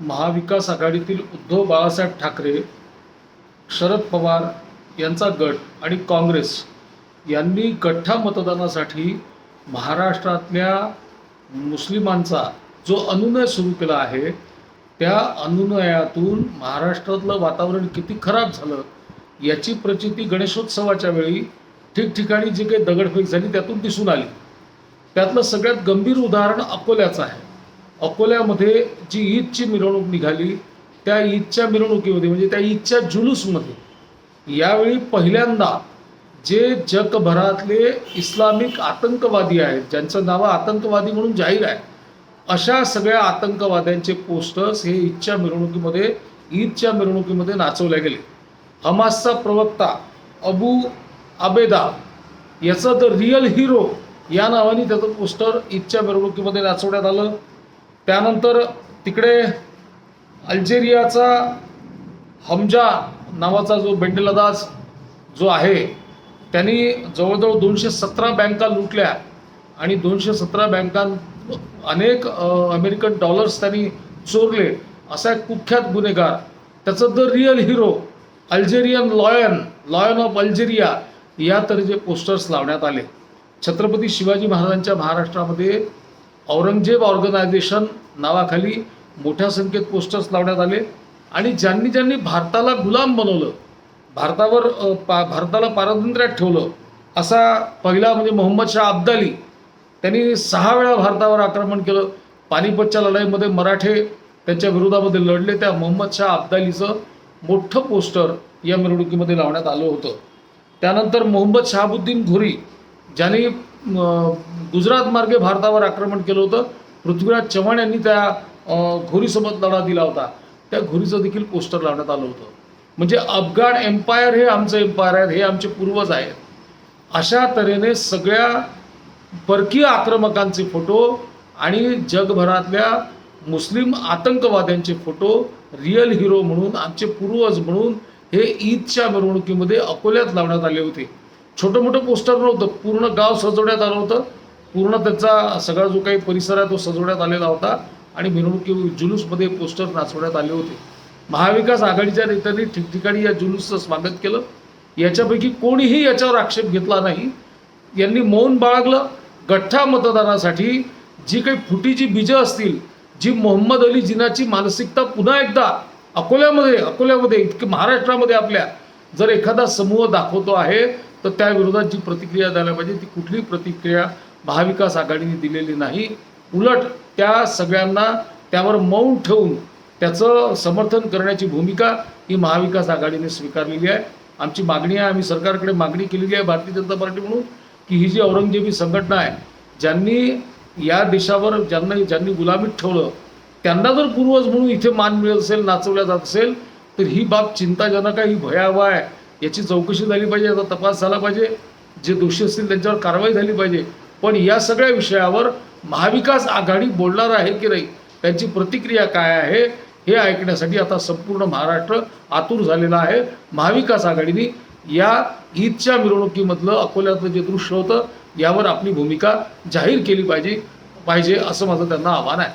महाविकास आघाडीतील उद्धव बाळासाहेब ठाकरे शरद पवार यांचा गट आणि काँग्रेस यांनी गठ्ठा मतदानासाठी महाराष्ट्रातल्या मुस्लिमांचा जो अनुनय सुरू केला आहे त्या अनुनयातून महाराष्ट्रातलं वातावरण किती खराब झालं याची प्रचिती गणेशोत्सवाच्या वेळी ठिकठिकाणी जी काही दगडफेक झाली त्यातून दिसून आली. त्यातलं सगळ्यात गंभीर उदाहरण अकोल्याचं आहे. अकोल्यामध्ये जी ईदची मिरवणूक निघाली त्या ईदच्या मिरवणुकीमध्ये म्हणजे त्या ईदच्या जुलूसमध्ये यावेळी पहिल्यांदा जे जगभरातले इस्लामिक आतंकवादी आहेत ज्यांचं नावं आतंकवादी म्हणून जाहीर आहे अशा सगळ्या आतंकवाद्यांचे पोस्टर्स हे ईदच्या मिरवणुकीमध्ये ईदच्या मिरवणुकीमध्ये नाचवले गेले. हमासचा प्रवक्ता अबू आबेदा याचं द रिअल हिरो या नावाने त्याचं पोस्टर ईदच्या मिरवणुकीमध्ये नाचवण्यात आलं. त्यानंतर तिकडे अल्जेरियाचा हमजा नावाचा जो बेंडलदास जो आहे त्यांनी जवळजवळ दोनशे सतरा बँका लुटल्या आणि दोनशे सतरा बँकां अनेक अमेरिकन डॉलर्स त्यांनी चोरले. असा एक कुख्यात गुन्हेगार. त्याचं the real hero Algerian lion lion of Algeria या तऱ्हेचे पोस्टर्स लावण्यात आले. छत्रपती शिवाजी महाराजांच्या महाराष्ट्रामध्ये औरंगजेब ऑर्गनायझेशन नावाखाली मोठ्या संख्येत पोस्टर्स लावण्यात आले. आणि ज्यांनी ज्यांनी भारताला गुलाम बनवलं भारतावर पा भारताला पारतंत्र्यात ठेवलं असा पहिला म्हणजे मोहम्मद शाह अब्दाली त्यांनी सहा वेळा भारतावर आक्रमण केलं. पानिपतच्या लढाईमध्ये मराठे त्यांच्या विरोधामध्ये लढले. त्या मोहम्मद शाह अब्दालीचं मोठं पोस्टर या मिरवणुकीमध्ये लावण्यात आलं होतं. त्यानंतर मोहम्मद शहाबुद्दीन घोरी ज्यांनी गुजरात मार्गे भारतावर आक्रमण केलं होतं. पृथ्वीराज चव्हाण यांनी त्या घोरीसोबत लढा दिला होता. त्या घोरीचं देखील पोस्टर लावण्यात आलं होतं. म्हणजे अफगाण एम्पायर हे आमचं एम्पायर आहेत हे आमचे पूर्वज आहेत. अशा तऱ्हेने सगळ्या परकीय आक्रमकांचे फोटो आणि जगभरातल्या मुस्लिम आतंकवाद्यांचे फोटो रिअल हिरो म्हणून आमचे पूर्वज म्हणून हे ईदच्या मिरवणुकीमध्ये अकोल्यात लावण्यात आले होते. छोटं मोठं पोस्टर नव्हतं पूर्ण गाव सजवण्यात आलं होतं. पूर्ण त्याचा सगळा जो काही परिसर आहे तो सजवण्यात आलेला होता आणि मिरवणुकी जुलूसमध्ये पोस्टर नाचवण्यात आले होते. महाविकास आघाडीच्या नेत्यांनी ठिकठिकाणी या जुलूसचं स्वागत केलं. याच्यापैकी कोणीही याच्यावर आक्षेप घेतला नाही. यांनी मौन बाळगलं. गठ्ठा मतदानासाठी जी काही फुटीची बीजं असतील जी मोहम्मद अली जिनाची मानसिकता पुन्हा एकदा अकोल्यामध्ये अकोल्यामध्ये इतके महाराष्ट्रामध्ये आपल्या जर एखादा समूह दाखवतो आहे तर त्या विरोधात जी प्रतिक्रिया द्यायला पाहिजे ती कुठली प्रतिक्रिया महाविकास आघाडीने दिलेली नाही. उलट त्या सगळ्यांना त्यावर मौन ठेवून त्याचं समर्थन करण्याची भूमिका ही महाविकास आघाडीने स्वीकारलेली आहे. आमची मागणी आहे आम्ही सरकारकडे मागणी केलेली आहे भारतीय जनता पार्टी म्हणून की ही जी औरंगजेबी संघटना आहे ज्यांनी या देशावर ज्यांना ज्यांनी गुलामीत ठेवलं त्यांना जर पूर्वज म्हणून इथे मान मिळत असेल नाचवल्या जात असेल तर ही बाब चिंताजनक आहे ही भयावह आहे. याची चौकशी झाली पाहिजे याचा तपास झाला पाहिजे. जे दोषी असतील त्यांच्यावर कारवाई झाली पाहिजे. पण या सगळ्या विषयावर महाविकास आघाडी बोलणार आहे की नाही त्यांची प्रतिक्रिया काय आहे हे ऐकण्यासाठी आता संपूर्ण महाराष्ट्र आतुर झालेला आहे. महाविकास आघाडीने या ईदच्या मिरवणुकीमधलं अकोल्यातलं जे दृश्य होतं यावर आपली भूमिका जाहीर केली पाहिजे पाहिजे असं माझं त्यांना आव्हान आहे.